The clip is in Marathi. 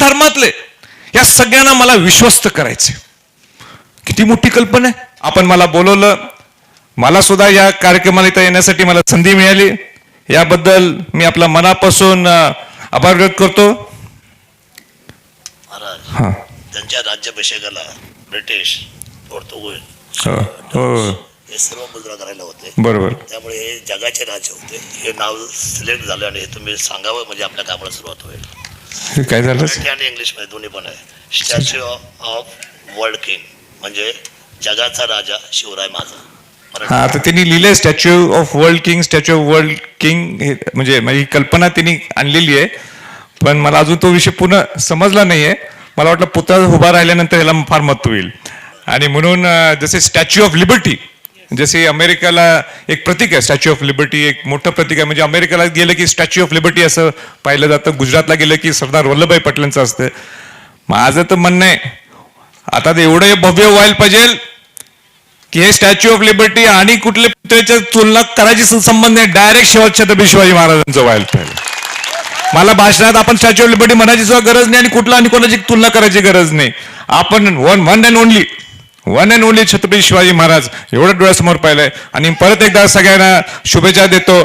धर्मातले. या सगळ्यांना मला विश्वस्त करायचे किती मोठी कल्पना आहे. आपण मला बोलवलं. मला सुद्धा या कार्यक्रमाला इथं येण्यासाठी मला संधी मिळाली. याबद्दल मी आपल्या मनापासून आभार व्यक्त करतो. महाराज त्यांच्या राज्याभिषेकाला ब्रिटिश पोर्तुगीज हो हो. हे सर्व मुद्रा करायला होते. बरोबर. त्यामुळे हे जगाचे राज्य होते. हे नाव सिलेक्ट झालं आणि हे तुम्ही सांगावं म्हणजे आपल्या कामाला सुरुवात होईल. काय झालं? मराठी आणि इंग्लिशमध्ये दोन्ही पण आहे. स्टॅच्यू ऑफ वर्ल्ड किंग म्हणजे जगाचा राजा शिवराय माझा. हा आता त्यांनी लिहिलंय statue of world king statue of world king हे म्हणजे माझी कल्पना त्यांनी आणलेली आहे. पण मला अजून तो विषय पूर्ण समजला नाहीये. मला वाटलं पुतळा उभा राहिल्यानंतर याला फार महत्त्व होईल आणि म्हणून अं, जसे स्टॅच्यू ऑफ लिबर्टी जसे अमेरिकेला एक प्रतीक आहे स्टॅच्यू ऑफ लिबर्टी एक मोठं प्रतीक आहे. म्हणजे अमेरिकेला गेलं की स्टॅच्यू ऑफ लिबर्टी असं पाहिलं जातं. गुजरातला गेलं की सरदार वल्लभभाई पटेलांचं असतं. माझं तर म्हणणं आहे आता ते एवढं भव्य व्हायला पाहिजे की हे स्टॅच्यू ऑफ लिबर्टी आणि कुठल्या पुतळ्याच्या तुलना करायची संबंध नाही. डायरेक्ट शिवाजी शिवाजी महाराजांचं व्हायला पाहिजे मला भाषणात आपण स्टॅच्यू ऑफ लिबर्टी म्हणायची सुद्धा गरज नाही आणि कुठला आणि कोणाची तुलना करायची गरज नाही. आपण one one and only one and only Chhatrapati Shivaji Maharaj. एवढं डोळ्यासमोर पाहिलंय. आणि परत एकदा सगळ्यांना शुभेच्छा देतो.